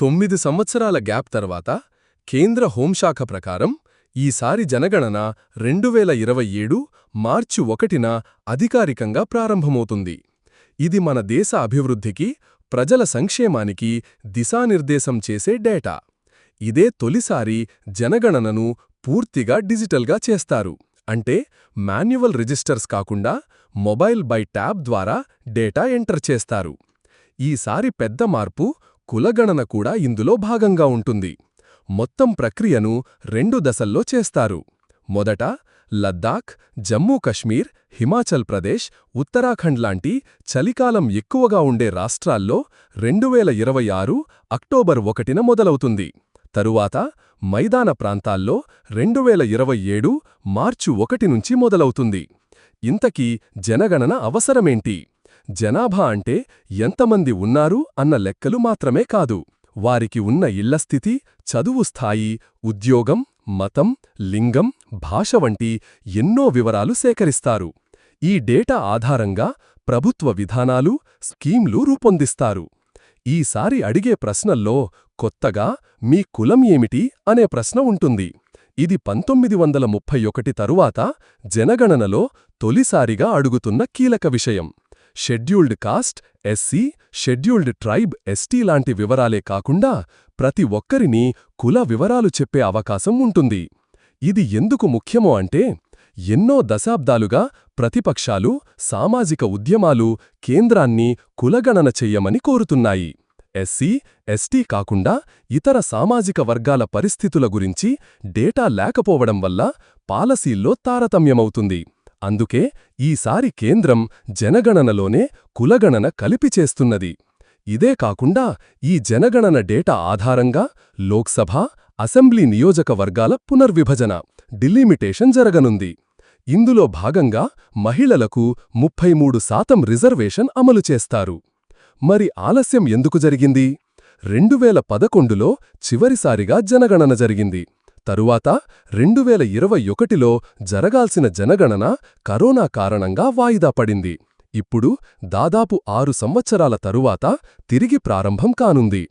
తొమ్మిది సంవత్సరాల గ్యాప్ తర్వాత కేంద్ర హోంశాఖ ప్రకారం ఈసారి జనగణన రెండు వేల ఇరవై ఏడు మార్చి ఒకటిన అధికారికంగా ప్రారంభమవుతుంది. ఇది మన దేశ అభివృద్ధికి ప్రజల సంక్షేమానికి దిశానిర్దేశం చేసే డేటా. ఇదే తొలిసారి జనగణనను పూర్తిగా డిజిటల్గా చేస్తారు. అంటే మాన్యువల్ రిజిస్టర్స్ కాకుండా మొబైల్ బై ట్యాబ్ ద్వారా డేటా ఎంటర్ చేస్తారు. ఈసారి పెద్ద మార్పు కులగణన కూడా ఇందులో భాగంగా ఉంటుంది. మొత్తం ప్రక్రియను రెండు దశల్లో చేస్తారు. మొదట లద్దాఖ్ జమ్మూ కశ్మీర్ హిమాచల్ ప్రదేశ్ ఉత్తరాఖండ్ లాంటి చలికాలం ఎక్కువగా ఉండే రాష్ట్రాల్లో రెండువేల ఇరవై ఆరు అక్టోబర్ ఒకటిన మొదలవుతుంది. తరువాత మైదాన ప్రాంతాల్లో రెండువేల ఇరవై ఏడు మార్చు ఒకటి నుంచి మొదలవుతుంది. ఇంతకీ జనగణన అవసరమేంటి? జనాభా అంటే ఎంతమంది ఉన్నారు అన్న లెక్కలు మాత్రమే కాదు. వారికి ఉన్న ఇళ్ళ స్థితి చదువు స్థాయి ఉద్యోగం మతం లింగం భాష వంటి ఎన్నో వివరాలు సేకరిస్తారు. ఈ డేటా ఆధారంగా ప్రభుత్వ విధానాలు స్కీంలు రూపొందిస్తారు. ఈసారి అడిగే ప్రశ్నల్లో కొత్తగా మీ కులం ఏమిటి అనే ప్రశ్న ఉంటుంది. ఇది పంతొమ్మిది వందల ముప్పై ఒకటి తరువాత జనగణనలో తొలిసారిగా అడుగుతున్న కీలక విషయం. Scheduled caste SC scheduled tribe ST లాంటి వివరాలే కాకుండా ప్రతి ఒక్కరినీ కుల వివరాలు చెప్పే అవకాశం ఉంటుంది. ఇది ఎందుకు ముఖ్యమో అంటే ఎన్నో దశాబ్దాలుగా ప్రతిపక్షాలు సామాజిక ఉద్యమాలు కేంద్రాన్ని కులగణన చెయ్యమని కోరుతున్నాయి. ఎస్సీ ఎస్టీ కాకుండా ఇతర సామాజిక వర్గాల పరిస్థితుల గురించి డేటా లేకపోవడం వల్ల పాలసీల్లో తారతమ్యమవుతుంది. అందుకే ఈసారి కేంద్రం జనగణనలోనే కులగణన కలిపి చేస్తున్నది. ఇదే కాకుండా ఈ జనగణన డేటా ఆధారంగా లోక్సభ అసెంబ్లీ నియోజకవర్గాల పునర్విభజన డిలిమిటేషన్ జరగనుంది. ఇందులో భాగంగా మహిళలకు ముప్పై మూడు శాతం రిజర్వేషన్ అమలు చేస్తారు. మరి ఆలస్యం ఎందుకు జరిగింది? రెండువేల పదకొండులో చివరిసారిగా జనగణన జరిగింది. తరువాత రెండువేల ఇరవై ఒకటిలో జరగాల్సిన జనగణన కరోనా కారణంగా వాయిదా పడింది. ఇప్పుడు దాదాపు ఆరు సంవత్సరాల తరువాత తిరిగి ప్రారంభం కానుంది.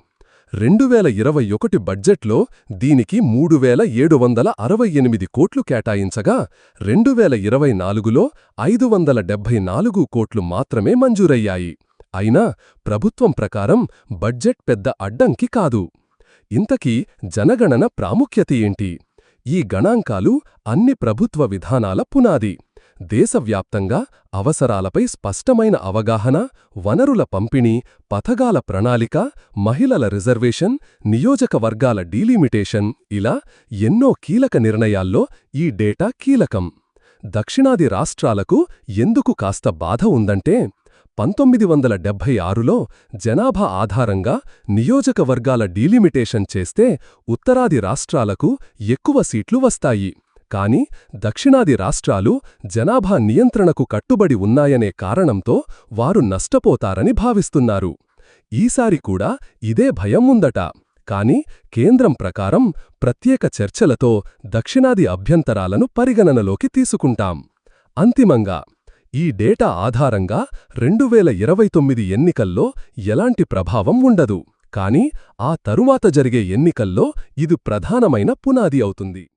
రెండువేల ఇరవై ఒకటి బడ్జెట్లో దీనికి మూడు వేల ఏడు వందల అరవై ఎనిమిది కోట్లు కేటాయించగా రెండువేల ఇరవై నాలుగులో ఐదు వందల డెబ్బై నాలుగు కోట్లు మాత్రమే మంజూరయ్యాయి. అయినా ప్రభుత్వం ప్రకారం బడ్జెట్ పెద్ద అడ్డంకి కాదు. ఇంతకీ జనగణన ప్రాముఖ్యత ఏంటి? ఈ గణాంకాలు అన్ని ప్రభుత్వ విధానాల పునాది. దేశవ్యాప్తంగా అవసరాలపై స్పష్టమైన అవగాహన వనరుల పంపిణీ పథగాల ప్రణాళిక మహిళల రిజర్వేషన్ నియోజకవర్గాల డీలిమిటేషన్ ఇలా ఎన్నో కీలక నిర్ణయాల్లో ఈ డేటా కీలకం. దక్షిణాది రాష్ట్రాలకు ఎందుకు కాస్త బాధ ఉందంటే పంతొమ్మిది వందల డెబ్భై ఆరులో జనాభా ఆధారంగా నియోజకవర్గాల డీలిమిటేషన్ చేస్తే ఉత్తరాది రాష్ట్రాలకు ఎక్కువ సీట్లు వస్తాయి. కాని దక్షిణాది రాష్ట్రాలు జనాభా నియంత్రణకు కట్టుబడి ఉన్నాయనే కారణంతో వారు నష్టపోతారని భావిస్తున్నారు. ఈసారి కూడా ఇదే భయం ఉందట. కాని కేంద్రం ప్రకారం ప్రత్యేక చర్చలతో దక్షిణాది అభ్యంతరాలను పరిగణనలోకి తీసుకుంటాం. అంతిమంగా ఈ డేటా ఆధారంగా రెండువేల ఇరవై తొమ్మిది ఎన్నికల్లో ఎలాంటి ప్రభావం ఉండదు. కానీ ఆ తరువాత జరిగే ఎన్నికల్లో ఇది ప్రధానమైన పునాది అవుతుంది.